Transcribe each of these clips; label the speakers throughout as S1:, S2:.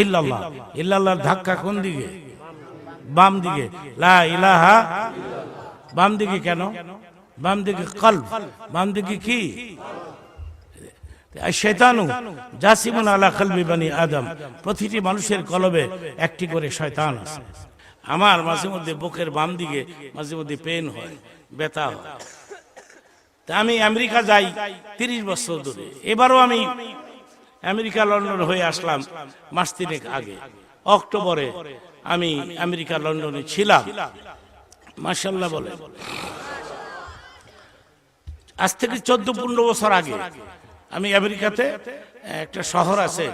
S1: ইল্লাল্লাহ। ইল্লাল্লাহর ধাক্কা কোন দিকে? বাম দিকে। ইলাহা বাম দিকে কেন? বাম দিকে কলব। বাম দিকে কি? শয়তানু। জাসিমুন আলা কলবি বানি আদম। প্রতিটি মানুষের কলবে একটি করে শয়তান আছে। আমার মাঝে মধ্যে বুকের বাম দিকে মাঝে মধ্যে পেন হয়, ব্যথা হয়। তা আমি আমেরিকা যাই তিরিশ বছর ধরে। এবারও আমি আমেরিকা, লন্ডন হয়ে আসলাম মাস তিনেক আগে। অক্টোবরে আমি আমেরিকা, লন্ডনে ছিলাম। মার্শাল্লাহ বলে। আজ থেকে চোদ্দ, পনেরো বছর আগে আমি আমেরিকাতে একটা শহর আছে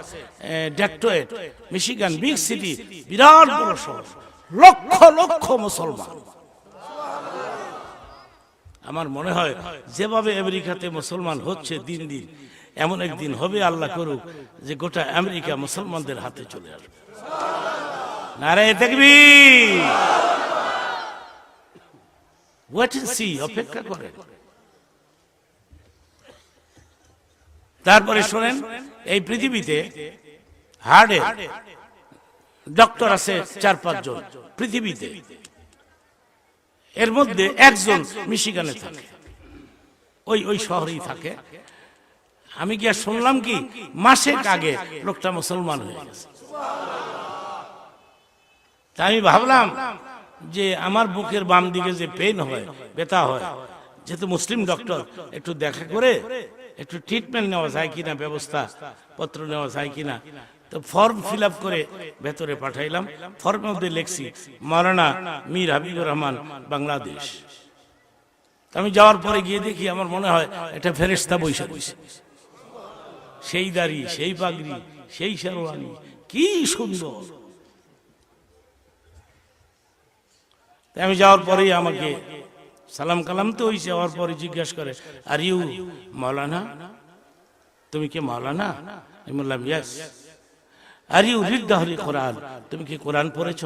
S1: ডেক্টোয়েট মিশিগান, বিগ সিটি, বিরাট বড় শহর। লক্ষ লক্ষ মুসলমান। আমার মনে হয়, যেভাবে আমেরিকাতে মুসলমান হচ্ছে দিন দিন এমন একদিন হবে আল্লাহ করুক যে গোটা আমেরিকা মুসলমানদের হাতে চলে আসবে। নারে দেখবি অপেক্ষা করেন। তারপরে শোনেন, এই পৃথিবীতে হার্ডে ডক্টর আছে চার পাঁচজন পৃথিবীতে। এর মধ্যে একজন মিশিগানে থাকে। ওই ওই শহরেই থাকে। আমি গিয়া শুনলাম কি, মাসেক আগে লোকটা মুসলমান হয়ে গেছে। তা আমি ভাবলাম যে আমার বুকের বাম দিকে যে পেন হয়, ব্যথা হয়, যেহেতু মুসলিম ডক্টর একটু দেখা করে, একটু ট্রিটমেন্ট নেওয়া যায় কিনা, ব্যবস্থা পত্র নেওয়া যায় কিনা, তো ফর্ম ফিল করে ভেতরে পাঠাইলাম। ফর্মের মধ্যে লেখছি, মারানা মীর হাবিবুর রহমান, বাংলাদেশ। আমি যাওয়ার পরে গিয়ে দেখি, আমার মনে হয় এটা ফেরেস্তা বৈশাখ বৈশা সেই দাড়ি, সেই পাগড়ি, সেই শেরওয়ানি, কি সুন্দর। আমি যাওয়ার পরেই আমাকে সালাম কালাম তো হয়েছে যাওয়ার পরে জিজ্ঞাসা করে আর ইউ মৌলানা তুমি কি মৌলানা আমি বললাম ইয়াস আর ইউ রিদ্দাহরি কোরআন তুমি কি কোরআন পড়েছ?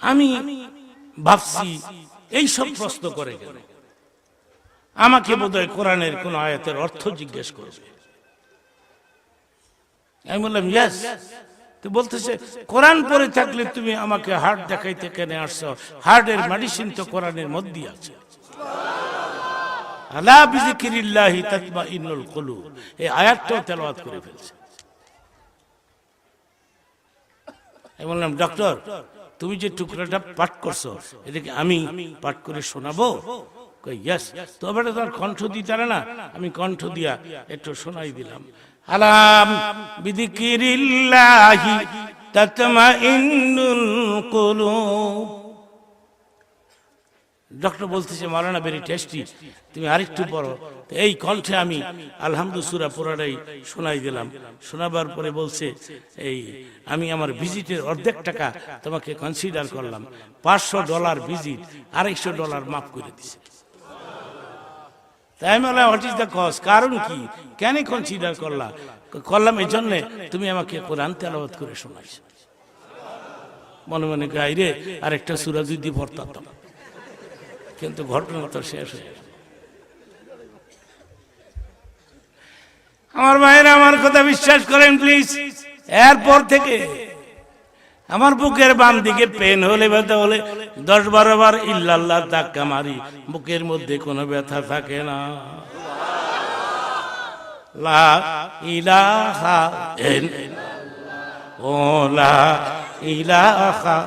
S1: আমি ভাবছি এইসব প্রশ্ন করে গেল আমাকে বোধহয় কোরআনের কোন আয়াতের অর্থ জিজ্ঞেস করবে। আমি বললাম ইয়াস তো বলতেছে, কোরআন পড়ে থাকলে তুমি আমাকে হার্ট দেখাইতে কেন আসছো? হার্টের মেডিসিন তো কোরআনের মধ্যে আছে। আলা বিজিকিরিল্লাহি তাতমাইন্নুল কুলুব। এই আয়াতটাও তেলাওয়াত করে ফেলছে। আমি বললাম ডক্টর তুমি যে টুকরাটা পাঠ করছ, এটাকে আমি পাঠ করে শোনাবো? তবে তার কণ্ঠ দিতে না। আমি কণ্ঠ দিয়া একটু শোনাই দিলাম। আলাম বিদিকিরিল্লাহি তাতমাইন্নুল কুলুব। ডক্টর বলতেছে মারানা ভেরি টেস্টি তুমি আরেকটু পড়ো। এই কণ্ঠে আমি আলহামদু সুরা পুরাটাই শোনাই দিলাম। শোনাবার পরে বলছে, এই, আমি আমার ভিজিটের অর্ধেক টাকা তোমাকে কনসিডার করলাম। পাঁচশো ডলার ভিজিট আড়াইশো ডলার মাফ করে দিছে। তাই আমি বললাম হোয়াট ইজ দ্য কজ কারণ কি? কেন কনসিডার করলা? করলাম এই জন্যে তুমি আমাকে কোরআন তেলাওয়াত করে মনে মনে গাইরে আরেকটা সুরা যদি পড়তাম। কিন্তু ঘটনা তো শেষ হয়ে। আমার ভাইয়েরা, আমার কথা বিশ্বাস করেন প্লিজ এরপর থেকে আমার বুকের বাম দিকে পেন হলে, ব্যথা হলে, দশ বারো বার ইল্লাল্লাহ ধাক্কা মারি, বুকের মধ্যে কোনো ব্যথা থাকে না। লা ইলাহা ও লা ইলাহা